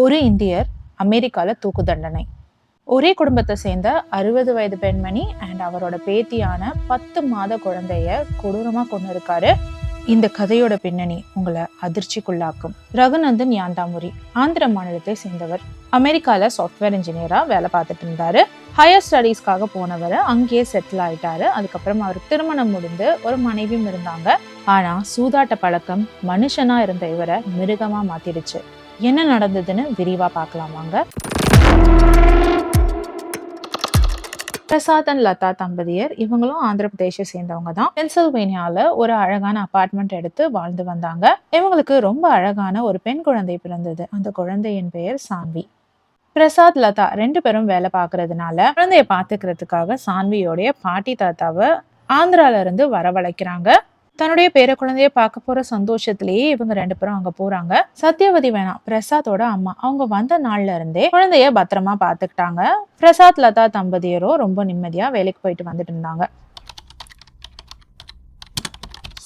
ஒரு இந்தியர் அமெரிக்காவில் தூக்கு தண்டனை. ஒரே குடும்பத்தை சேர்ந்த அறுபது வயது பெண்மணி அண்ட் அவரோட பேத்தியான பத்து மாத குழந்தைய கொடூரமாக கொண்டு இருக்காரு இந்த கதையோட பின்னணி உங்களை அதிர்ச்சிக்குள்ளாக்கும். ரகுநந்தன் யாந்தாமுரி ஆந்திர மாநிலத்தை சேர்ந்தவர். அமெரிக்காவில் சாஃப்ட்வேர் இன்ஜினியராக வேலை பார்த்துட்டு இருந்தாரு. ஹையர் ஸ்டடீஸ்க்காக போனவர் அங்கேயே செட்டில் ஆயிட்டாரு. அதுக்கப்புறம் அவர் திருமணம் முடிந்து ஒரு மனைவியும் இருந்தாங்க. ஆனா சூதாட்ட பழக்கம் மனுஷனா இருந்த இவரை மிருகமா மாத்திடுச்சு. என்ன நடந்ததுன்னு விரிவா பார்க்கலாம் வாங்க. பிரசாத் அண்ட் லதா தம்பதியர் இவங்களும் ஆந்திர பிரதேச சேர்ந்தவங்க தான். பென்சில்வேனியால ஒரு அழகான அபார்ட்மெண்ட் எடுத்து வாழ்ந்து வந்தாங்க. இவங்களுக்கு ரொம்ப அழகான ஒரு பெண் குழந்தை பிறந்தது. அந்த குழந்தையின் பெயர் சான்வி. பிரசாத் லதா ரெண்டு பேரும் வேலை பார்க்கறதுனால குழந்தைய பாத்துக்கிறதுக்காக சான்வியோடைய பாட்டி தாத்தாவை ஆந்திரால இருந்து வரவழைக்கிறாங்க. தன்னுடைய பேர குழந்தைய பார்க்க போற சந்தோஷத்திலேயே இவங்க ரெண்டு பேரும் அங்க போறாங்க. சத்யவதி வேணாம் பிரசாத்தோட அம்மா அவங்க வந்த நாள்ல இருந்தே குழந்தைய பத்திரமா பாத்துக்கிட்டாங்க பிரசாத் லதா தம்பதியரும் ரொம்ப நிம்மதியா வேலைக்கு போயிட்டு வந்துட்டு இருந்தாங்க.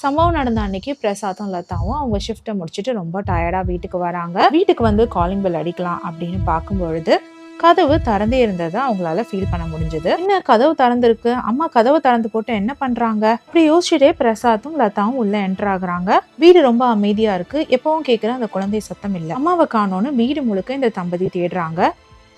சம்பவம் நடந்த அன்னைக்கு பிரசாத்தும் லதாவும் அவங்க ஷிஃப்ட்டை முடிச்சுட்டு ரொம்ப டயர்டாக வீட்டுக்கு வராங்க. வீட்டுக்கு வந்து காலிங் பெல் அடிக்கலாம் அப்படின்னு பார்க்கும்பொழுது கதவு திறந்தே இருந்ததை அவங்களால ஃபீல் பண்ண முடிஞ்சது. என்ன கதவு திறந்துருக்கு? அம்மா கதவு திறந்து போட்டு என்ன பண்றாங்க? இப்படி யோசிச்சுட்டே பிரசாத்தும் லதாவும் உள்ள என்டர் ஆகுறாங்க. வீடு ரொம்ப அமைதியா இருக்கு. எப்பவும் கேட்குற அந்த குழந்தை சத்தம் இல்லை. அம்மாவை காணோன்னு வீடு முழுக்க இந்த தம்பதி தேடுறாங்க.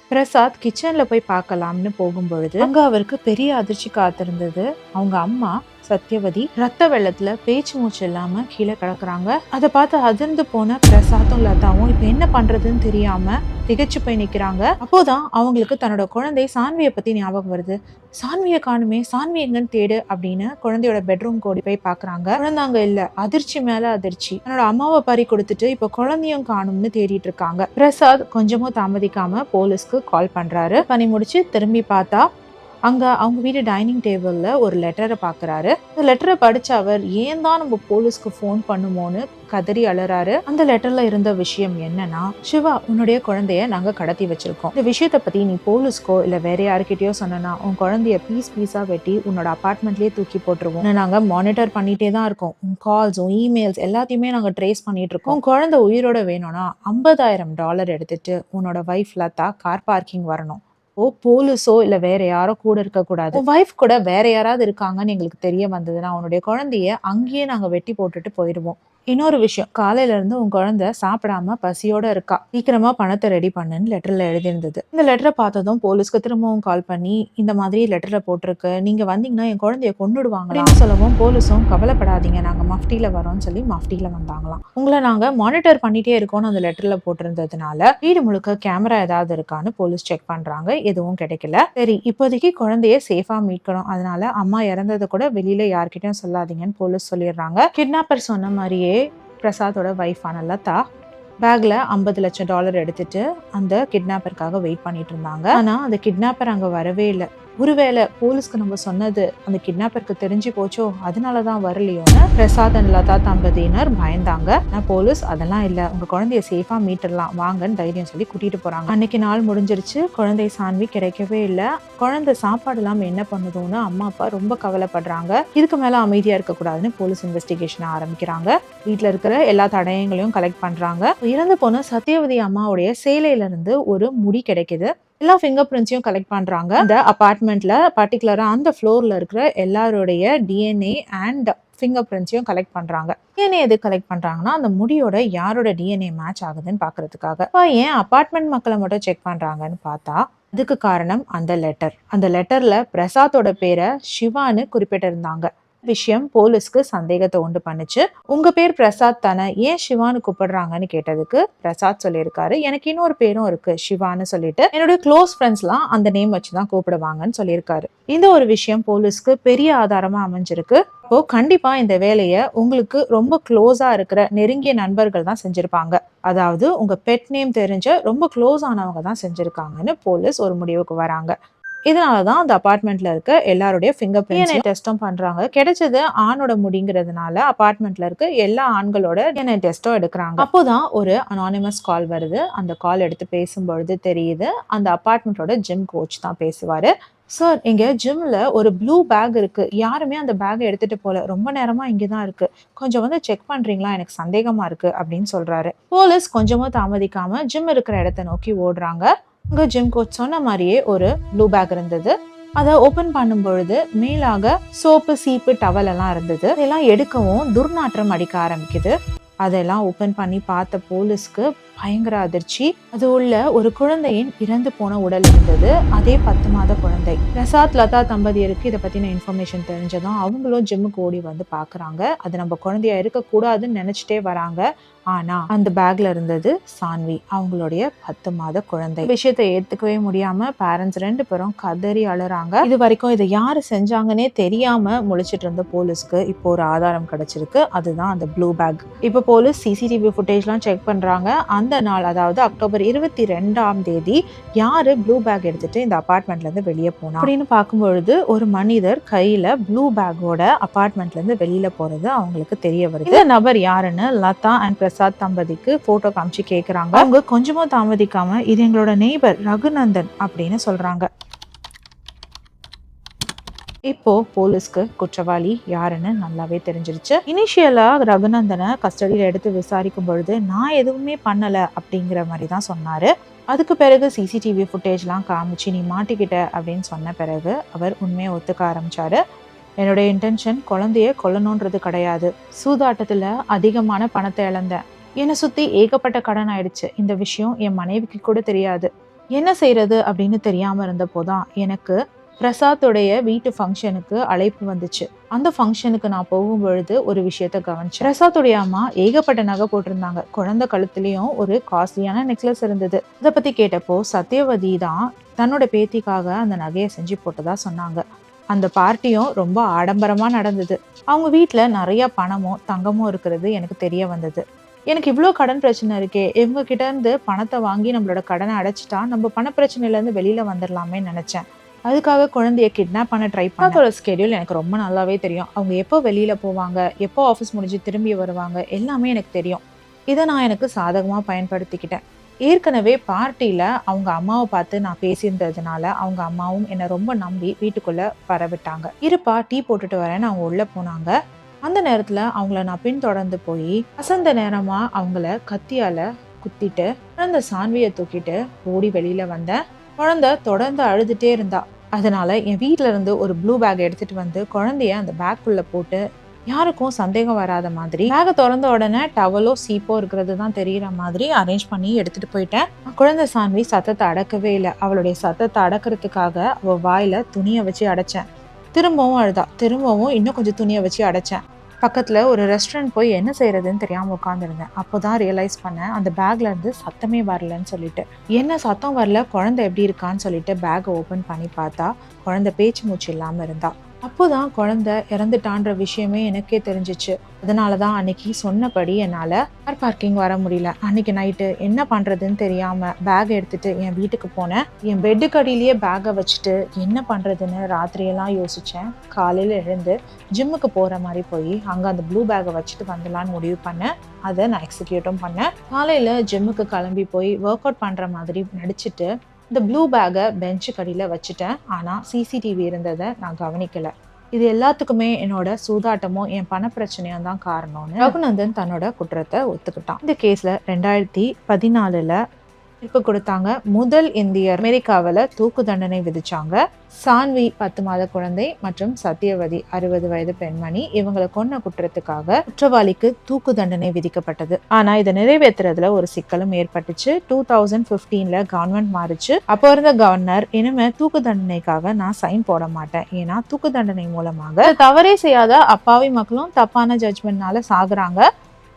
பிரசாத் கிச்சன்ல போய் பார்க்கலாம்னு போகும்பொழுது அங்க அவருக்கு பெரிய அதிர்ச்சி காத்திருந்தது. அவங்க அம்மா சத்யவதி ரத்த வெள்ளத்துல பேச்சு மூச்சு இல்லாம கீழே கிடக்குறாங்க. அதை பார்த்து அதிர்ந்து போன பிரசாத்தும் லதாவும் இப்ப என்ன பண்றதுன்னு தெரியாம திகைச்சு போய் நிக்கிறாங்க. அப்போதான் அவங்களுக்கு தன்னோட குழந்தை சான்வியை பத்தி ஞாபகம் வருது. சான்வியை காணுமே சான்வி எங்கன்னு தேடு அப்படின்னு குழந்தையோட பெட்ரூம் ஓடி போய் பாக்குறாங்க. குழந்தாங்க இல்ல அதிர்ச்சி மேல அதிர்ச்சி. தன்னோட அம்மாவை பறி கொடுத்துட்டு இப்ப குழந்தையும் காணும்னு தேடிட்டு இருக்காங்க. பிரசாத் கொஞ்சமும் தாமதிக்காம போலீஸ்க்கு கால் பண்றாரு. பண்ணி முடிச்சு திரும்பி பார்த்தா அங்கே அவங்க வீட்டு டைனிங் டேபிளில் ஒரு லெட்டரை பார்க்குறாரு அந்த லெட்டரை படித்த அவர் ஏன் தான் நம்ம போலீஸ்க்கு ஃபோன் பண்ணுமோன்னு கதறி அலறாரு. அந்த லெட்டரில் இருந்த விஷயம் என்னன்னா சிவா உன்னுடைய குழந்தைய நாங்கள் கடத்தி வச்சிருக்கோம். இந்த விஷயத்தை பற்றி நீ போலீஸ்க்கோ இல்லை வேற யாருக்கிட்டயோ சொன்னா உன் குழந்தைய பீஸ் பீஸாக வெட்டி உன்னோட அப்பார்ட்மெண்ட்லேயே தூக்கி போட்டுருவோம். நாங்கள் மானிட்டர் பண்ணிட்டே தான் இருக்கோம். உன் கால்ஸ் உன் இமெயில்ஸ் எல்லாத்தையுமே நாங்கள் ட்ரேஸ் பண்ணிட்டு இருக்கோம். உன் குழந்தை உயிரோட வேணும்னா ஐம்பதாயிரம் டாலர் எடுத்துட்டு உன்னோட வைஃப் லதா கார் பார்க்கிங் வரணும். ஓ போலீஸோ இல்ல வேற யாரோ கூட இருக்கக்கூடாது. ஒய்ஃப் கூட வேற யாராவது இருக்காங்கன்னு எங்களுக்கு தெரிய வந்ததுன்னா அவனுடைய குழந்தைய அங்கேயே நாங்க வெட்டி போட்டுட்டு போயிடுவோம் இன்னொரு விஷயம் காலையிலேருந்து உன் குழந்தை சாப்பிடாம பசியோட இருக்கா? சீக்கிரமா பணத்தை ரெடி பண்ணுன்னு லெட்டரில் எழுதியிருந்தது. இந்த லெட்டரை பார்த்ததும் போலீஸ்க்கு திரும்பவும் கால் பண்ணி இந்த மாதிரி லெட்டரில் போட்டிருக்கு. நீங்கள் வந்தீங்கன்னா என் குழந்தைய கொண்டுடுவாங்க அப்படின்னு சொல்லவும் போலீஸும் கவலைப்படாதீங்க. நாங்கள் மஃப்டியில் வரோம்னு சொல்லி மஃப்டியில் வந்தாங்களாம். உங்களை நாங்கள் மானிட்டர் பண்ணிட்டே இருக்கோம்னு அந்த லெட்டரில் போட்டிருந்ததுனால வீடு முழுக்க கேமரா ஏதாவது இருக்கான்னு போலீஸ் செக் பண்ணுறாங்க எதுவும் கிடைக்கல. சரி இப்போதைக்கு குழந்தைய சேஃபாக மீட்கணும். அதனால அம்மா இறந்ததை கூட வெளியில் யார்கிட்டயும் சொல்லாதீங்கன்னு போலீஸ் சொல்லிடுறாங்க. கிட்னாப்பர் சொன்ன மாதிரியே பிரசாதோட ஒய்ஃபான லதா பேக்ல ஐம்பது லட்சம் டாலர் எடுத்துட்டு அந்த கிட்னாப்பருக்காக வெயிட் பண்ணிட்டு இருந்தாங்க. ஆனா அந்த கிட்னாப்பர் அங்க வரவே இல்லை. ஒருவேளை போலீஸ்க்கு நம்ம சொன்னது அந்த கிட்னாப்பருக்கு தெரிஞ்சு போச்சோ அதனாலதான் வரலையோன்னு பிரசாத் அண்ட் லதா தம்பதியினர் பயந்தாங்க. ஆனால் போலீஸ் அதெல்லாம் இல்லை. உங்கள் குழந்தைய சேஃபாக மீட்டர்லாம். வாங்கன்னு தைரியம் சொல்லி கூட்டிகிட்டு போகிறாங்க அன்னைக்கு நாள் முடிஞ்சிருச்சு. குழந்தை சான்வி கிடைக்கவே இல்லை. குழந்தை சாப்பாடு இல்லாமல் என்ன பண்ணுதோன்னு அம்மா அப்பா ரொம்ப கவலைப்படுறாங்க. இதுக்கு மேலே அமைதியாக இருக்கக்கூடாதுன்னு போலீஸ் இன்வெஸ்டிகேஷன் ஆரம்பிக்கிறாங்க. வீட்டில் இருக்கிற எல்லா தடயங்களையும் கலெக்ட் பண்ணுறாங்க இறந்து போன சத்யவதி அம்மாவுடைய சேலையிலேருந்து ஒரு முடி கிடைக்குது. எல்லா ஃபிங்கர் பிரிண்ட்ஸையும் கலெக்ட் பண்ணுறாங்க அந்த அபார்ட்மெண்ட்ல பர்டிகுலராக அந்த ஃப்ளோரில் இருக்கிற எல்லாருடைய டிஎன்ஏ அண்ட் ஃபிங்கர் பிரிண்ட்ஸையும் கலெக்ட் பண்ணுறாங்க டிஎன்ஏ எது கலெக்ட் பண்ணுறாங்கன்னா அந்த முடியோட யாரோட டிஎன்ஏ மேட்ச் ஆகுதுன்னு பார்க்குறதுக்காக இப்போ ஏன் அப்பார்ட்மெண்ட் மக்களை மட்டும் செக் பண்ணுறாங்கன்னு பார்த்தா அதுக்கு காரணம் அந்த லெட்டர் அந்த லெட்டரில் பிரசாத்தோட பேரை சிவான்னு குறிப்பிட்டிருந்தாங்க. விஷயம் போலீஸ்க்கு சந்தேகத்தை உண்டு பண்ணுச்சு. உங்க பேர் பிரசாத் தானே ஏன் சிவான்னு கூப்பிடுறாங்கன்னு கேட்டதுக்கு பிரசாத் சொல்லியிருக்காரு. எனக்கு இன்னொரு பேரும் இருக்கு சிவான்னு சொல்லிட்டு. என்னுடைய க்ளோஸ் ஃப்ரெண்ட்ஸ்லாம் அந்த நேம் வச்சுதான் கூப்பிடுவாங்கன்னு சொல்லியிருக்காரு. இந்த ஒரு விஷயம் போலீஸ்க்கு பெரிய ஆதாரமா அமைஞ்சிருக்கு. அப்போ கண்டிப்பா இந்த வேலையை உங்களுக்கு ரொம்ப க்ளோஸா இருக்கிற நெருங்கிய நண்பர்கள் தான் செஞ்சிருப்பாங்க. அதாவது உங்க பெட் நேம் தெரிஞ்ச ரொம்ப க்ளோஸ் ஆனவங்க தான் செஞ்சிருக்காங்கன்னு போலீஸ் ஒரு முடிவுக்கு வராங்க. இதனால தான் அந்த அபார்ட்மெண்ட்ல இருக்க எல்லாருடைய ஃபிங்கர் பிரிண்ட் டெஸ்ட்டும் பண்றாங்க. கிடைச்சது ஆணோட முடிங்கிறதுனால அபார்ட்மெண்ட்ல இருக்க எல்லா ஆண்களோட டிஎன்ஏ டெஸ்ட்டும் எடுக்கிறாங்க. அப்போதான் ஒரு அனானிமஸ் கால் வருது. அந்த கால் எடுத்து பேசும்பொழுது தெரியுது. அந்த அபார்ட்மெண்ட்டோட ஜிம் கோச் தான் பேசுவாரு. சார் எங்க ஜிம்ல ஒரு ப்ளூ பேக் இருக்கு. யாருமே அந்த பேக்கை எடுத்துட்டு போல. ரொம்ப நேரமா இங்கே தான் இருக்கு. கொஞ்சம் வந்து செக் பண்றீங்களா? எனக்கு சந்தேகமா இருக்கு அப்படின்னு சொல்றாரு. போலீஸ் கொஞ்சமும் தாமதிக்காம ஜிம் இருக்கிற இடத்த நோக்கி ஓடுறாங்க. அங்கே ஜிம் கோச் சொன்ன மாதிரியே ஒரு ப்ளூ பேக் இருந்தது. அதை ஓப்பன் பண்ணும் பொழுது மேலாக சோப்பு சீப்பு டவல் எல்லாம் இருந்தது. இதெல்லாம் எடுக்கவும் துர்நாற்றம் அடிக்க ஆரம்பிக்குது. அதெல்லாம் ஓப்பன் பண்ணி பார்த்த போலீஸ்க்கு பயங்கர அதிர்ச்சி. அது உள்ள ஒரு குழந்தையின் இறந்து போன உடல் இருந்தது. அதே பத்து மாத குழந்தை. பிரசாத் லதா தம்பதியருக்கு இதை பத்தின இன்ஃபர்மேஷன் தெரிஞ்சதும் அவங்களும் ஜிம்முக்கு ஓடி வந்து பாக்குறாங்க அது நம்ம குழந்தையா இருக்கக்கூடாதுன்னு நினைச்சிட்டே வராங்க. ஆனா அந்த பேக்ல இருந்தது சான்வி அவங்களுடைய பத்து மாத குழந்தை. விஷயத்தை ஏத்துக்கவே முடியாம பேரண்ட்ஸ் ரெண்டு பேரும் கதறி அழுறாங்க. இது வரைக்கும் இதை யாரு செஞ்சாங்கன்னே தெரியாம முழிச்சிட்டு இருந்த போலீஸ்க்கு இப்போ ஒரு ஆதாரம் கிடைச்சிருக்கு. அதுதான் அந்த ப்ளூ பேக் இப்போ போலீஸ் சிசிடிவி ஃபுட்டேஜ்லாம் செக் பண்றாங்க. அந்த நாள் அதாவது அக்டோபர் இருபத்தி ரெண்டாம் தேதி யாரு ப்ளூ பேக் எடுத்துட்டு இந்த அபார்ட்மெண்ட்ல இருந்து வெளியே போனா? அப்படின்னு பார்க்கும்பொழுது ஒரு மனிதர் கையில ப்ளூ பேக்கோட அபார்ட்மெண்ட்ல இருந்து வெளியில போறது அவங்களுக்கு தெரிய வருது. இந்த நபர் யாருன்னு லதா அண்ட் பிரசாத் தம்பதிக்கு போட்டோ காமிச்சு கேட்குறாங்க அவங்க கொஞ்சமும் தாமதிக்காம இது எங்களோட நெய்பர் ரகுநந்தன் அப்படின்னு சொல்றாங்க. இப்போ போலீஸ்க்கு குற்றவாளி யாருன்னு நல்லாவே தெரிஞ்சிருச்சு. இனிஷியலா ரகுநந்தனை கஸ்டடியில் எடுத்து விசாரிக்கும் பொழுது நான் எதுவுமே பண்ணல அப்படிங்கிற மாதிரி தான் சொன்னாரு. அதுக்கு பிறகு சிசிடிவி ஃபுட்டேஜ்லாம் காமிச்சு நீ மாட்டிக்கிட்ட அப்படின்னு சொன்ன பிறகு அவர் உண்மையை ஒத்துக்க ஆரம்பிச்சாரு. என்னுடைய இன்டென்ஷன் குழந்தைய கொல்லணுன்றது கிடையாது. சூதாட்டத்தில் அதிகமான பணத்தை இழந்தேன் என்னை சுற்றி ஏகப்பட்ட கடன் ஆயிடுச்சு. இந்த விஷயம் என் மனைவிக்கு கூட தெரியாது. என்ன செய்யறது அப்படின்னு தெரியாமல் இருந்தப்போ தான் எனக்கு பிரசாத்துடைய வீட்டு ஃபங்க்ஷனுக்கு அழைப்பு வந்துச்சு. அந்த ஃபங்க்ஷனுக்கு நான் போகும் பொழுது ஒரு விஷயத்த கவனிச்சேன். பிரசாத்துடைய அம்மா ஏகப்பட்ட நகை போட்டிருந்தாங்க. குழந்தை கழுத்துலேயும் ஒரு காஸ்ட்லியான நெக்லஸ் இருந்தது. இதை பத்தி கேட்டப்போ சத்யவதி தான் தன்னோட பேத்திக்காக அந்த நகையை செஞ்சு போட்டதா சொன்னாங்க. அந்த பார்ட்டியும் ரொம்ப ஆடம்பரமாக நடந்தது. அவங்க வீட்டில் நிறையா பணமும் தங்கமும் இருக்கிறது எனக்கு தெரிய வந்தது. எனக்கு இவ்வளோ கடன் பிரச்சனை இருக்கே இவங்க கிட்டேருந்து பணத்தை வாங்கி நம்மளோட கடனை அடைச்சிட்டா நம்ம பண பிரச்சனையிலேருந்து வெளியில் வந்துடலாமே நினச்சேன். அதுக்காக குழந்தைய கிட்னாப் பண்ண ட்ரை பண்ணதோட ஸ்கெடியூல் எனக்கு ரொம்ப நல்லாவே தெரியும். அவங்க எப்போ வெளியில் போவாங்க எப்போ ஆஃபீஸ் முடிஞ்சு திரும்பி வருவாங்க எல்லாமே எனக்கு தெரியும். இதை நான் எனக்கு சாதகமாக பயன்படுத்திக்கிட்டேன். ஏற்கனவே பார்ட்டியில் அவங்க அம்மாவை பார்த்து நான் பேசியிருந்ததுனால அவங்க அம்மாவும் என்னை ரொம்ப நம்பி வீட்டுக்குள்ளே வரவிட்டாங்க இருப்பா டீ போட்டுட்டு வரேன்னு அவங்க உள்ளே போனாங்க. அந்த நேரத்தில் அவங்கள நான் பின்தொடர்ந்து போய் அசந்த நேரமாக அவங்கள கத்தியால் குத்திட்டு குழந்த சான்வியை தூக்கிட்டு ஓடி வெளியில் வந்தேன் குழந்தை தொடர்ந்து அழுதுகிட்டே இருந்தா. அதனால என் வீட்டில இருந்து ஒரு ப்ளூ பேக் எடுத்துட்டு வந்து குழந்தைய அந்த பேக்குள்ளே போட்டு யாருக்கும் சந்தேகம் வராத மாதிரி. பேக்கை திறந்த உடனே டவலோ சீப்போ இருக்கிறது தான் தெரிகிற மாதிரி அரேஞ்ச் பண்ணி எடுத்துட்டு போயிட்டேன். குழந்தை சான்வி சத்தத்தை அடக்கவே இல்லை. அவளுடைய சத்தத்தை அடக்கிறதுக்காக அவ வாயில துணியை வச்சு அடைச்சேன். திரும்பவும் அழுதா. திரும்பவும் இன்னும் கொஞ்சம் துணியை வச்சு அடைச்சேன். பக்கத்தில் ஒரு ரெஸ்டாரண்ட் போய் என்ன செய்யறதுன்னு தெரியாமல் உட்காந்துருந்தேன் அப்போ தான் ரியலைஸ் பண்ணேன் அந்த பேக்ல இருந்து சத்தமே வரலன்னு சொல்லிட்டு. என்ன சத்தம் வரல? குழந்தை எப்படி இருக்கான்னு சொல்லிட்டு பேக்கை ஓப்பன் பண்ணி பார்த்தா குழந்தை பேச்சு மூச்சு இல்லாமல் அப்போ அப்போதான் குழந்தை இறந்துட்டான்ற விஷயமே எனக்கே தெரிஞ்சிச்சு. அதனால தான் அன்னைக்கு சொன்னபடி என்னால் கார் பார்க்கிங் வர முடியல. அன்னைக்கு நைட்டு என்ன பண்ணுறதுன்னு தெரியாமல் பேக் எடுத்துட்டு என் வீட்டுக்கு போனேன். என் பெட்டுக்கு அடியிலேயே பேக்கை வச்சுட்டு என்ன பண்ணுறதுன்னு ராத்திரியெல்லாம் யோசித்தேன் காலையில் எழுந்து ஜிம்முக்கு போகிற மாதிரி போய் அங்கே அந்த ப்ளூ பேக்கை வச்சுட்டு வந்துடலான்னு முடிவு பண்ணேன். அதை நான் எக்ஸிக்யூட்டும் பண்ணேன். காலையில் ஜிம்முக்கு கிளம்பி போய் ஒர்க் அவுட் பண்ணுற மாதிரி நடிச்சிட்டு இந்த ப்ளூ பேக்கை பெஞ்சு கடியில் வச்சுட்டேன். ஆனால் சிசிடிவி இருந்ததை நான் கவனிக்கலை. இது எல்லாத்துக்குமே என்னோட சூதாட்டமும் என் பண பிரச்சனையும் தான் காரணம்னு ரகுநந்தன் தன்னோட குற்றத்தை ஒத்துக்கிட்டான். இந்த கேஸ்ல ரெண்டாயிரத்தி பதினாலுல தீர்ப்பு கொடுத்தாங்க. முதல் இந்தியர் அமெரிக்காவில் தூக்கு தண்டனை விதிச்சாங்க. சான்வி பத்து மாத குழந்தை மற்றும் சத்தியவதி அறுபது வயது பெண்மணி இவங்களை கொன்ன குற்றத்துக்காக குற்றவாளிக்கு தூக்கு தண்டனை விதிக்கப்பட்டது. ஆனா இதை நிறைவேற்றுறதுல ஒரு சிக்கலும் ஏற்பட்டுச்சு. டூ தௌசண்ட் பிப்டீன்ல கவர்மெண்ட் மாறிச்சு. அப்போ இருந்த கவர்னர் இனிமே தூக்கு தண்டனைக்காக நான் சைன் போட மாட்டேன். ஏன்னா தூக்கு தண்டனை மூலமாக தவறே செய்யாத அப்பாவி மக்களும் தப்பான ஜட்மெண்ட்னால சாகுறாங்க.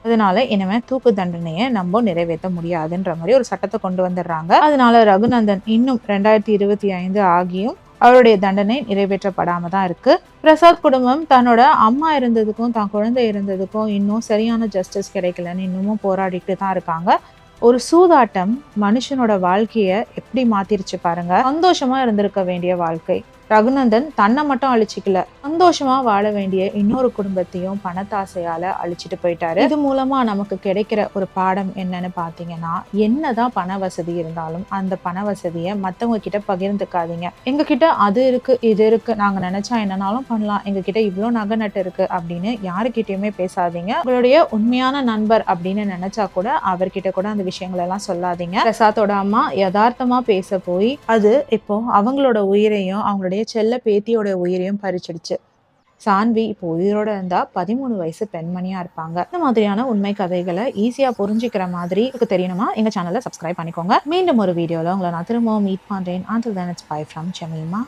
அதனால இனிமே தூக்கு தண்டனையை நம்ம நிறைவேற்ற முடியாதுன்ற மாதிரி ஒரு சட்டத்தை கொண்டு வந்துடுறாங்க. அதனால ரகுநந்தன் இன்னும் ரெண்டாயிரத்தி இருபத்தி ஐந்து ஆகியும் அவருடைய தண்டனை நிறைவேற்றப்படாம தான் இருக்கு. பிரசாத் குடும்பம் தன்னோட அம்மா இருந்ததுக்கும் தான் குழந்தை இருந்ததுக்கும் இன்னும் சரியான ஜஸ்டிஸ் கிடைக்கலன்னு இன்னமும் போராடிட்டு தான் இருக்காங்க. ஒரு சூதாட்டம் மனுஷனோட வாழ்க்கையை எப்படி மாத்திருச்சு பாருங்க. சந்தோஷமா இருந்திருக்க வேண்டிய வாழ்க்கை. ரகுநந்தன் தன்னை மட்டும் அழிச்சிக்கல. சந்தோஷமா வாழ வேண்டிய இன்னொரு குடும்பத்தையும் பணத்தாசையால அழிச்சிட்டு போயிட்டாரு. இது மூலமா நமக்கு கிடைக்கிற ஒரு பாடம் என்னன்னு பாத்தீங்கன்னா என்னதான் பண வசதி இருந்தாலும் அந்த பண வசதியை மத்தவங்க கிட்ட பகிர்ந்துக்காதீங்க. எங்க கிட்ட அது இருக்கு இது இருக்கு நாங்க நினைச்சா என்னனாலும் பண்ணலாம். எங்க கிட்ட இவ்வளோ நகை நட்டு இருக்கு அப்படின்னு யாருக்கிட்டயுமே பேசாதீங்க. உங்களுடைய உண்மையான நண்பர் அப்படின்னு நினைச்சா கூட அவர்கிட்ட கூட அந்த விஷயங்கள் எல்லாம் சொல்லாதீங்க. பிரசாத்தோட அம்மா யதார்த்தமா பேச போய் அது இப்போ அவங்களோட உயிரையும் அவங்களுடைய செல்ல பேத்தியோட உயிரையும் பறிச்சிடுச்சு. சான்வி இப்போ உயிரோட இருந்தா பதிமூணு வயசு பெண்மணியா இருப்பாங்க. இந்த மாதிரியான உண்மை கதைகளை ஈஸியா புரிஞ்சுக்கிற மாதிரி உங்களுக்கு தெரியணுமா? எங்க சேனலை சப்ஸ்கிரைப் பண்ணிக்கோங்க. மீண்டும் ஒரு வீடியோல உங்களை நான் திரும்பவும் மீட் பண்றேன். Until then it's bye from Semeema